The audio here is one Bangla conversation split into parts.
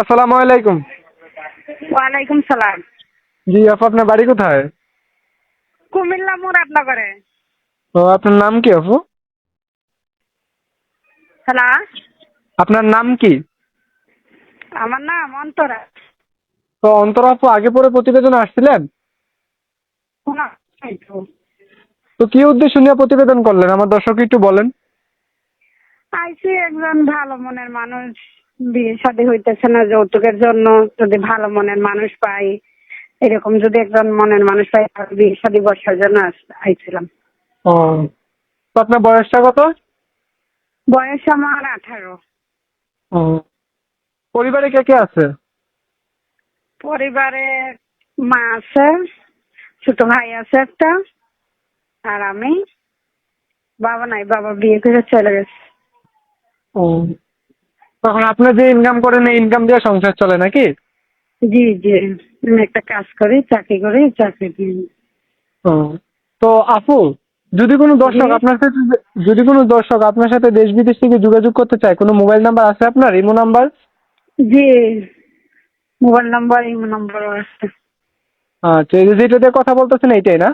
আসসালামু আলাইকুম। ওয়ালাইকুম সালাম। জি আপু আপনার বাড়ি কোথায়? কুমিল্লা মুরাদনগরে। ও আপনার নাম কি আপু? হ্যালো। আপনার নাম কি? আমার নাম অন্তরা। তো অন্তর আপু আগে পরে প্রতিবেদন আসছিলেন? তো কি উদ্দেশ্য নিয়ে প্রতিবেদন করলেন? আমার দর্শক একটু বলেন। আইসি একজন ভালো মনের মানুষ। বিয়ে শাদী হইতেছে না যৌতুকের জন্য যদি ভালো মনের মানুষ পাই এরকম যদি একজন মনের মানুষ পাই তাহলে বিয়ে শাদী বসার জন্য আইছিলাম। ও আপনার বয়সটা কত? বয়স আমার আঠারো। ও পরিবারে কে কে আছে? পরিবারে মা আছে ছোট ভাই আছে একটা আর আমি। বাবা নাই বাবা বিয়ে করে চলে গেছে। ও তখন আপনার যে ইনকাম করেন এই ইনকাম দিয়ে সংসার চলে নাকি? জি জি। আমি একটা কাজ করি চাকরি করি চাকরি করি ও তো আপু যদি কোনো দর্শক আপনার সাথে যদি কোনো দর্শক আপনার সাথে দেশ বিদেশ থেকে যোগাযোগ করতে চায় কোনো মোবাইল নাম্বার আছে আপনার? Imo number? জি মোবাইল নাম্বার ইমো নাম্বার আছে। আচ্ছা এই যে যেটা দিয়ে কথা বলতেছেন এইটাই না?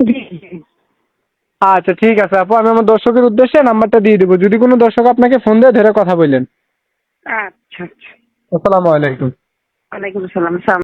জি জি। আচ্ছা ঠিক আছে আপু আমি আমার দর্শকের উদ্দেশ্যে নাম্বারটা দিয়ে দেবো। যদি কোনো দর্শক আপনাকে ফোন দিয়ে ধরে কথা বললেন। আচ্ছা আচ্ছা। আসসালামু আলাইকুম। ওয়ালাইকুম সালাম সালাম